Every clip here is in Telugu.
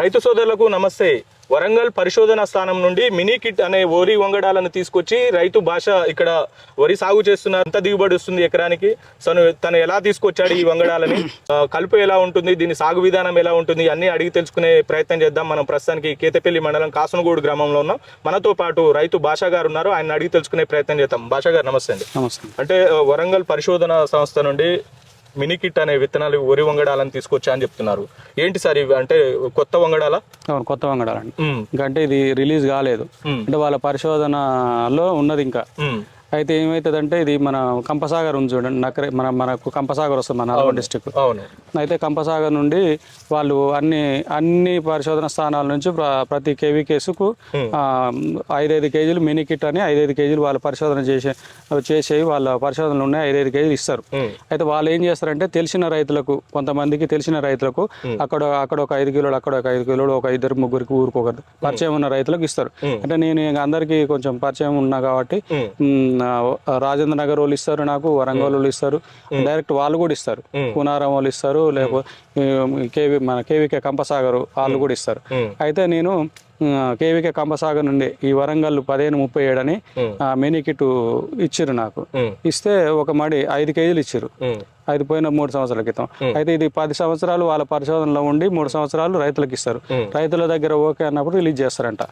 రైతు సోదరులకు నమస్తే. వరంగల్ పరిశోధన స్థానం నుండి మినీ కిట్ అనే వరి వంగడాలను తీసుకొచ్చి రైతు భాష ఇక్కడ వరి సాగు చేస్తున్న ఎంత దిగుబడి వస్తుంది ఎకరానికి? తను తను ఎలా తీసుకొచ్చాడు ఈ వంగడాలని? కలుపు ఎలా ఉంటుంది? దీని సాగు విధానం ఎలా ఉంటుంది? అన్ని అడిగి తెలుసుకునే ప్రయత్నం చేద్దాం. మనం ప్రస్తుతానికి కేతపల్లి మండలం కాసనగూడు గ్రామంలో ఉన్నాం. మనతో పాటు రైతు భాష గారు ఉన్నారు. ఆయన అడిగి తెలుసుకునే ప్రయత్నం చేద్దాం. భాష గారు నమస్తే అండి. నమస్తే. అంటే వరంగల్ పరిశోధన సంస్థ నుండి మినీ కిట్ అనే విత్తనాలు వరి వంగడాలని తీసుకొచ్చా అని చెప్తున్నారు. ఏంటి సార్ ఇవి? అంటే కొత్త వంగడాల? అవును కొత్త వంగడాలండి. ఇంకా అంటే ఇది రిలీజ్ కాలేదు. అంటే వాళ్ళ పరిశోధనలో ఉన్నది ఇంకా. అయితే ఏమవుతుందంటే ఇది మన కంపసాగర్ ఉంది చూడండి నకరే మన మనకు కంపసాగర్ వస్తుంది మన నల్గొండ డిస్టిక్. అయితే కంపసాగర్ నుండి వాళ్ళు అన్ని అన్ని పరిశోధన స్థానాల నుంచి ప్ర- ప్రతి కేవీ కేసుకు ఐదైదు కేజీలు మినీ కిట్ అని ఐదైదు కేజీలు వాళ్ళు పరిశోధన చేసే చేసేవి వాళ్ళ పరిశోధనలు ఉన్నాయి ఐదైదు కేజీలు ఇస్తారు. అయితే వాళ్ళు ఏం చేస్తారంటే తెలిసిన రైతులకు కొంతమందికి తెలిసిన రైతులకు అక్కడ అక్కడ ఒక ఐదు కిలోలు అక్కడ ఒక ఐదు కిలోలు ఒక ఇద్దరు ముగ్గురికి ఊరుకోకరు పరిచయం ఉన్న రైతులకు ఇస్తారు. అంటే నేను ఇంక అందరికీ కొంచెం పరిచయం ఉన్నా కాబట్టి రాజేంద్ర నగర్ వాళ్ళు ఇస్తారు నాకు వరంగల్ వాళ్ళు ఇస్తారు. డైరెక్ట్ వాళ్ళు కూడా ఇస్తారు. పునారం వాళ్ళు ఇస్తారు లేకపోతే కేవీ మన కేవీకే కంపసాగర్ వాళ్ళు కూడా ఇస్తారు. అయితే నేను కేవీకే కంపసాగర్ నుండి ఈ వరంగల్ పదిహేను ముప్పై ఏడు అని మినీ కిట్ ఇచ్చిర్రు నాకు. ఇస్తే ఒక మడి ఐదు కేజీలు ఇచ్చారు. ఐదు పోయిన మూడు సంవత్సరాల క్రితం. అయితే ఇది పది సంవత్సరాలు వాళ్ళ పరిశోధనలో ఉండి మూడు సంవత్సరాలు రైతులకు ఇస్తారు. రైతుల దగ్గర ఓకే అన్నప్పుడు రిలీజ్ చేస్తారంట.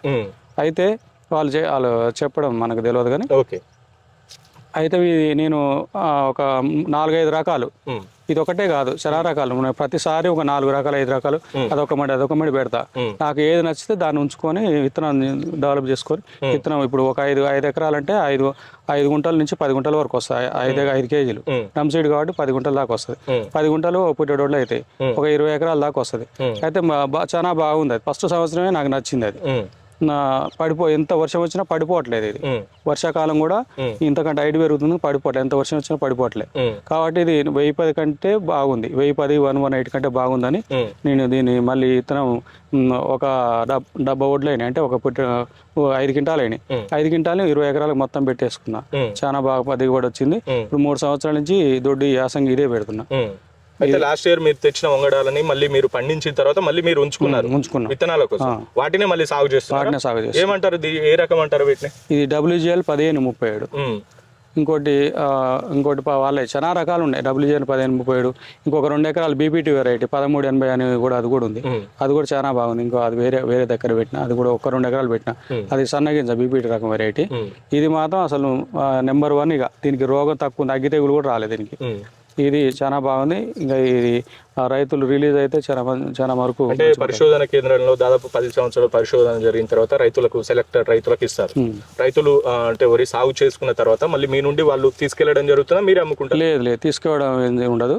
అయితే వాళ్ళు వాళ్ళు చెప్పడం మనకు తెలియదు కానీ ఓకే. అయితే ఇది నేను ఒక నాలుగైదు రకాలు. ఇది ఒకటే కాదు చాలా రకాలు. ప్రతిసారి ఒక నాలుగు రకాలు ఐదు రకాలు అదొక మడి అదొక మడి పెడతా. నాకు ఏది నచ్చితే దాన్ని ఉంచుకొని విత్తనాన్ని డెవలప్ చేసుకొని విత్తనం ఇప్పుడు ఒక ఐదు ఐదు ఎకరాలంటే ఐదు ఐదు గుంటల నుంచి పది గుంటల వరకు వస్తాయి. ఐదు ఐదు కేజీలు. నమ్ సీడ్ కాబట్టి పది గుంటల దాకా వస్తుంది. పది గుంటలు పుట్టేటోళ్ళు అవుతాయి ఒక ఇరవై ఎకరాల దాకా వస్తుంది. అయితే చాలా బాగుంది అది. ఫస్ట్ సంవత్సరమే నాకు నచ్చింది అది. పడిపో ఎంత వర్షం వచ్చినా పడిపోవట్లేదు ఇది. వర్షాకాలం కూడా. ఇంతకంటే హైట్ పెరుగుతుంది పడిపోవట్లేదు ఎంత వర్షం వచ్చినా పడిపోవట్లేదు. కాబట్టి ఇది వెయ్యి పది కంటే బాగుంది వెయ్యి పది వన్ వన్ ఎయిట్ కంటే బాగుందని. నేను దీన్ని మళ్ళీ ఇత్తనం మ్, ఒక డబ్ డబ్బా ఒడ్లు అయినాయి అంటే ఒక ఐదు క్వింటాలు అయినాయి. ఐదు క్వింటాలు ఇరవై ఎకరాలకు మొత్తం పెట్టేసుకున్నా. చాలా బాగా దిగుబడి వచ్చింది. ఇప్పుడు మూడు సంవత్సరాల నుంచి దొడ్డి యాసంగి ఇదే పెడుతున్నా. అయితే లాస్ట్ ఇయర్ మీరు తెచ్చిన వంగడాలని మళ్ళీ మీరు పండించిన తర్వాత మళ్ళీ మీరు ఉంచుకున్నారు. ఉంచుకున్నా. విత్తనాల కోసం. వాటినే మళ్ళీ సాగు చేస్తున్నారు. వాటినే సాగు చేస్తాం ఏమంటారు ఇది? ఏ రకం అంటారు వీటిని? ఇది డబ్ల్యూజిఎల్ పదిహేను ముప్పై ఏడు. ఇంకోటి ఆ, ఇంకోటి ప- వాళ్ళే చాలా రకాలు ఉన్నాయి. డబ్ల్యూజిఎన్ పదిహేను ముప్పై ఏడు. ఇంకొక రెండు ఎకరాలు బీపీటీ వెరైటీ పదమూడు ఎనభై అని కూడా అది కూడా ఉంది. అది కూడా చాలా బాగుంది. ఇంకో అది వేరే వేరే దగ్గర పెట్టిన అది కూడా ఒక రెండు ఎకరాలు పెట్టిన అది సన్నగింజ బీపీటీ రకం వెరైటీ. ఇది మాత్రం అసలు నెంబర్ వన్ ఇక. దీనికి రోగం తక్కువ ఉంది అగ్గి తెగులు కూడా రాలేదు దీనికి. ఇది చాలా బాగుంది. ఇంకా ఇది రైతులు రిలీజ్ అయితే చాలా చాలా వరకు అంటే పరిశోధన కేంద్రంలో దాదాపు పది సంవత్సరాల పరిశోధన జరిగిన తర్వాత రైతులకు సెలెక్టర్ రైతులకు ఇస్తారు. రైతులు అంటే వరి సాగు చేసుకున్న తర్వాత మళ్ళీ మీ నుండి వాళ్ళు తీసుకెళ్ళడం జరుగుతుందా? మీరే అమ్ముకుంటారు? లేదు లేదు. తీసుకోవడం ఉండదు.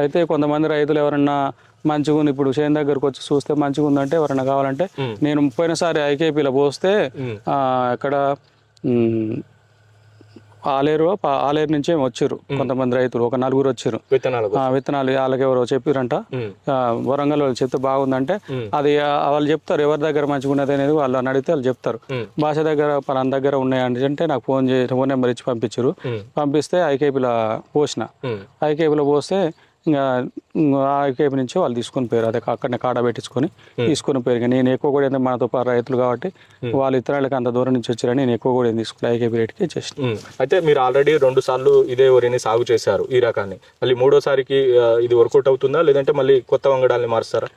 అయితే కొంతమంది రైతులు ఎవరన్నా మంచిగా ఉంది ఇప్పుడు చేను దగ్గరకు వచ్చి చూస్తే మంచిగా ఉందంటే ఎవరైనా కావాలంటే. నేను పోయినసారి ఐకేపీలో పోస్తే మ్మ్. ఆలేరు ఆలేరు నుంచి వచ్చారు కొంతమంది రైతులు. ఒక నలుగురు వచ్చారు. విత్తనాల విత్తనాలు వాళ్ళకి ఎవరో చెప్పారంట. వరంగల్ వాళ్ళు చెప్తే బాగుందంటే. అది వాళ్ళు చెప్తారు. ఎవరి దగ్గర మంచిగా ఉన్నది అనేది వాళ్ళు అని అడిగితే వాళ్ళు చెప్తారు. భాష దగ్గర పలానా దగ్గర ఉన్నాయంటే అంటే నాకు ఫోన్ చేసి ఫోన్ నెంబర్ ఇచ్చి పంపించారు. పంపిస్తే ఐకేపీలో పోసిన. ఐకేపీలో పోస్తే ఇంకా ఐకేపీ నుంచి వాళ్ళు తీసుకొని పోయారు. అదే అక్కడనే కాడ పెట్టించుకొని తీసుకొని పోయారు. నేను ఎక్కువ కూడా ఏంటంటే మనతో రైతులు కాబట్టి వాళ్ళ ఇతరులకు అంత దూరం నుంచి వచ్చారని నేను ఎక్కువ కూడా ఏం తీసుకుని ఐకేపీ రేట్కి మ్మ్. అయితే మీరు ఆల్రెడీ రెండు సార్లు ఇదే వరిని సాగు చేశారు ఈ రకాన్ని. మళ్ళీ మూడోసారికి ఆ, ఇది వర్కౌట్ అవుతుందా? లేదంటే మళ్ళీ కొత్త వంగడాల్ని మారుస్తారా?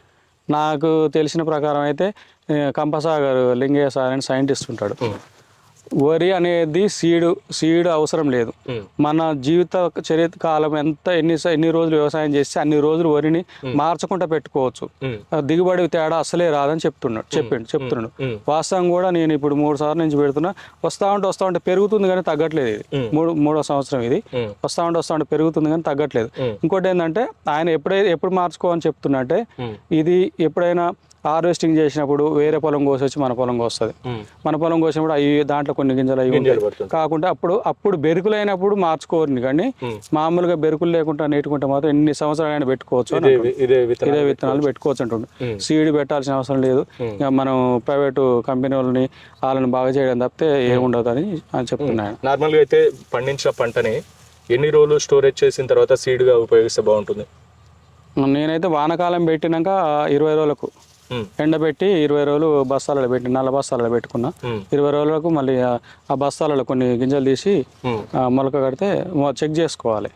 నాకు తెలిసిన ప్రకారం అయితే కంపసాగర్ లింగయ్య సార్ అని సైంటిస్ట్ ఉంటాడు. వరి అనేది సీడు సీడు అవసరం లేదు. మన జీవిత చరిత్ర కాలం ఎంత ఎన్ని ఎన్ని రోజులు వ్యవసాయం చేస్తే అన్ని రోజులు వరిని మార్చకుండా పెట్టుకోవచ్చు దిగుబడి తేడా అసలే రాదని చెప్తున్నాడు చెప్పిండు చెప్తున్నాడు. వాస్తవం కూడా నేను ఇప్పుడు మూడు సార్లు నుంచి పెడుతున్నా వస్తా ఉంటే వస్తా ఉంటే పెరుగుతుంది కానీ తగ్గట్లేదు ఇది. మూడు మూడో సంవత్సరం ఇది. వస్తా ఉంటే వస్తా ఉంటే పెరుగుతుంది కానీ తగ్గట్లేదు. ఇంకోటి ఏంటంటే ఆయన ఎప్పుడైతే ఎప్పుడు మార్చుకోవని చెప్తున్నా అంటే. ఇది ఎప్పుడైనా హార్వెస్టింగ్ చేసినప్పుడు వేరే పొలం కోసి వచ్చి మన పొలం కోస్తుంది. మన పొలం కోసినప్పుడు అవి దాంట్లో కొన్ని గింజలు అవి ఉంటాయి. కాకుండా అప్పుడు అప్పుడు బెరుకులైనప్పుడు మార్చుకోరు కానీ మ్మ్. మామూలుగా బెరుకులు లేకుండా నేటుకుంటే మాత్రం ఎన్ని సంవత్సరాలైనా పెట్టుకోవచ్చు ఇదే విత్తనాలు పెట్టుకోవచ్చు. అంటుండు. సీడ్ పెట్టాల్సిన అవసరం లేదు. ఇక మనం ప్రైవేటు కంపెనీ వాళ్ళని వాళ్ళని బాగా చేయడం తప్పితే ఏముండదు అని అని చెప్తున్నాను నార్మల్గా అయితే పండించిన పంటని ఎన్ని రోజులు స్టోరేజ్ చేసిన తర్వాత సీడ్గా ఉపయోగిస్తే బాగుంటుంది? నేనైతే వానకాలం పెట్టినాక ఇరవై రోజులకు ఎండబెట్టి ఇరవై రోజులు బస్తాలలో పెట్టి నల్ల బస్తాలలో పెట్టుకున్నా. ఉమ్, ఇరవై రోజులకు మళ్ళీ ఆ- బస్తాలలో కొన్ని గింజలు తీసి ఆ, మొలక కడితే చెక్ చేసుకోవాలి.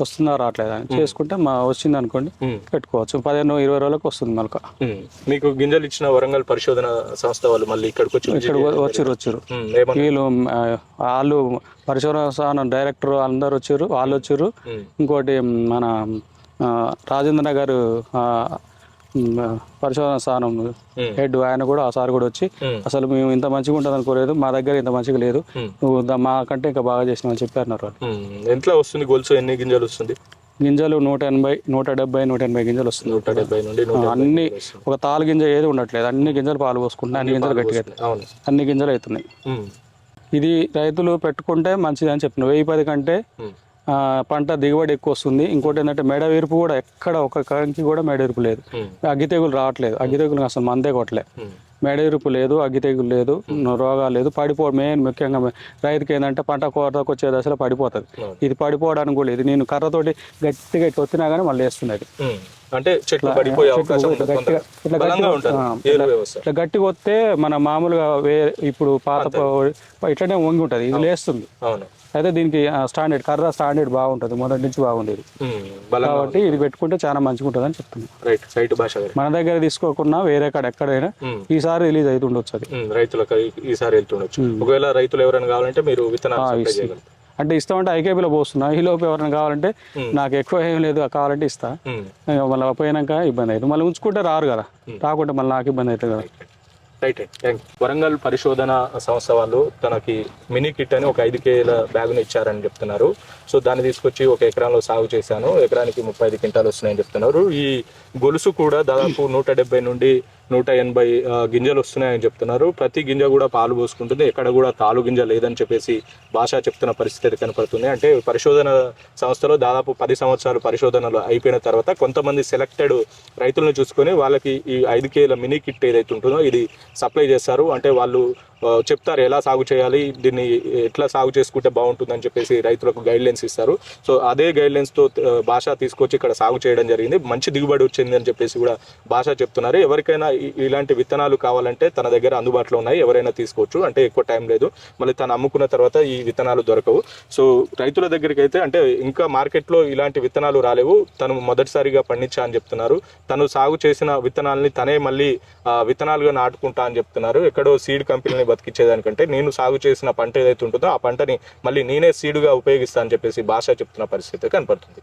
వస్తుందా రావట్లేదా అని. చేసుకుంటే మా వచ్చింది అనుకోండి. పెట్టుకోవచ్చు. పదిహేను ఇరవై రోజులకు వస్తుంది మొలక. మీకు గింజలు ఇచ్చిన వరంగల్ పరిశోధన సంస్థ వాళ్ళు మళ్ళీ ఇక్కడికి వచ్చి ఇక్కడ ఉమ్, ఏమన్నా వీళ్ళు వాళ్ళు పరిశోధన డైరెక్టర్ అందరు వచ్చారు వాళ్ళు వచ్చారు. ఇంకోటి మన రాజేంద్ర గారు పరిశోధన స్థానం హెడ్ ఆయన కూడా ఆ సార్ కూడా వచ్చి అసలు మేము ఇంత మంచిగా ఉంటుంది అనుకోలేదు మా దగ్గర ఇంత మంచిగా లేదు నువ్వు మాకంటే ఇంకా బాగా చేసినావు అని చెప్పారు ఉమ్. ఎంతలో వస్తుంది గొలుసు? ఎన్ని గింజలు వస్తుంది? గింజలు నూట ఎనభై నూట డెబ్బై నూట ఎనభై గింజలు వస్తుంది. నూట డెబ్బై నుండి అన్ని. ఒక తాలు గింజ ఏది ఉండట్లేదు. అన్ని గింజలు పాలు పోసుకుంటున్నాయి అన్ని గింజలు గట్టిగా అన్ని గింజలు అవుతున్నాయి. ఇది రైతులు పెట్టుకుంటే మంచిది అని చెప్పిన వెయ్యి పది కంటే పంట దిగుబడి ఎక్కువ వస్తుంది. ఇంకోటి ఏంటంటే మెడ విరుపు కూడా ఎక్కడ ఒక కంకి కూడా మెడ విరుపు లేదు. అగ్గి తెగులు రావట్లేదు. అగ్గి తెగులు అసలు మందే కొట్టలే. మెడ విరుపు లేదు అగ్గి తెగులు లేదు రోగాలు లేదు. పడిపో మెయిన్ ముఖ్యంగా రైతుకి ఏంటంటే పంట కోతకు వచ్చే దశలో పడిపోతుంది. ఇది పడిపోవడానికి కూడా లేదు. నేను కర్రతోటి గట్టిగా ఇట్లా వచ్చినా కానీ మళ్ళీ వేస్తున్నది. అంటే చెట్లు పడిపోయే అవకాశం ఇట్లా బలంగా గట్టిగా ఉంటుంది. ఆ, ఏరు వ్యవస్థ. ఇట్లా గట్టిగా వస్తే మన మామూలుగా వే ఇప్పుడు పాత ఇట్లనే వంగి ఉంటుంది ఇది లేస్తుంది. అవును. అయితే దీనికి స్టాండర్డ్ కర్ర స్టాండర్డ్ బాగుంటుంది మొదటి నుంచి బలంగా కాబట్టి ఇది పెట్టుకుంటే చాలా మంచిగా ఉంటుంది అని చెప్తున్నాను రైట్ భాష మన దగ్గర తీసుకోకుండా వేరే కాడ ఎక్కడైనా ఈసారి రిలీజ్ అవుతుండొచ్చు అది. రైతులకు ఈసారి వెళ్తుండొచ్చు. ఒకవేళ రైతులు ఎవరైనా కావాలంటే మీరు విత్తనాలు అంటే ఇస్తామంటే ఐకేపీలో పోస్తున్నా. ఈ లోపు ఎవరైనా కావాలంటే నాకు ఎక్కువ ఏం లేదు కావాలంటే ఇస్తా. మళ్ళీ పోయినాక ఇబ్బంది అవుతుంది మళ్ళీ ఉంచుకుంటే రారు కదా. రాకుంటే మళ్ళీ నాకు ఇబ్బంది అవుతుంది కదా. రైట్. వరంగల్ పరిశోధన సంస్థ వాళ్ళు తనకి మినీ కిట్ అని ఒక ఐదు కేల బ్యాగును ఇచ్చారని చెప్తున్నారు. సో దాన్ని తీసుకొచ్చి ఒక ఎకరాలో సాగు చేశాను. ఎకరానికి ముప్పై ఐదు క్వింటాలు వస్తున్నాయని చెప్తున్నారు. ఈ గొలుసు కూడా దాదాపు నూట డెబ్బై నుండి నూట ఎనభై గింజలు వస్తున్నాయని చెప్తున్నారు. ప్రతి గింజ కూడా పాలు పోసుకుంటుంది. ఎక్కడ కూడా తాలు గింజ లేదని చెప్పేసి భాష చెప్తున్న పరిస్థితి కనపడుతుంది. అంటే పరిశోధన సంస్థలో దాదాపు పది సంవత్సరాలు పరిశోధనలు అయిపోయిన తర్వాత కొంతమంది సెలెక్టెడ్ రైతులను చూసుకొని వాళ్ళకి ఈ ఐదు కేల మినీ కిట్ ఏదైతే ఉంటుందో ఇది సప్లై చేస్తారు. అంటే వాళ్ళు చెప్తారు ఎలా సాగు చేయాలి దీన్ని ఎట్లా సాగు చేసుకుంటే బాగుంటుందని చెప్పేసి రైతులకు గైడ్లైన్స్ ఇస్తారు. సో అదే గైడ్లైన్స్తో భాష తీసుకొచ్చి ఇక్కడ సాగు చేయడం జరిగింది. మంచి దిగుబడి వచ్చింది అని చెప్పేసి కూడా భాష చెప్తున్నారు. ఎవరికైనా ఇలాంటి విత్తనాలు కావాలంటే తన దగ్గర అందుబాటులో ఉన్నాయి. ఎవరైనా తీసుకోవచ్చు. అంటే ఎక్కువ టైం లేదు. మళ్ళీ తను అమ్ముకున్న తర్వాత ఈ విత్తనాలు దొరకవు. సో రైతుల దగ్గరికి అయితే అంటే ఇంకా మార్కెట్లో ఇలాంటి విత్తనాలు రాలేవు. తను మొదటిసారిగా పండించా అని చెప్తున్నారు. తను సాగు చేసిన విత్తనాలని తనే మళ్ళీ విత్తనాలుగా నాటుకుంటా అని చెప్తున్నారు. ఎక్కడో సీడ్ కంపెనీని బతికించేదానికంటే నేను సాగు చేసిన పంట ఏదైతే ఉంటుందో ఆ పంటని మళ్ళీ నేనే సీడుగా ఉపయోగిస్తాను అని చెప్పేసి భాష చెప్తున్న పరిస్థితి కనపడుతుంది.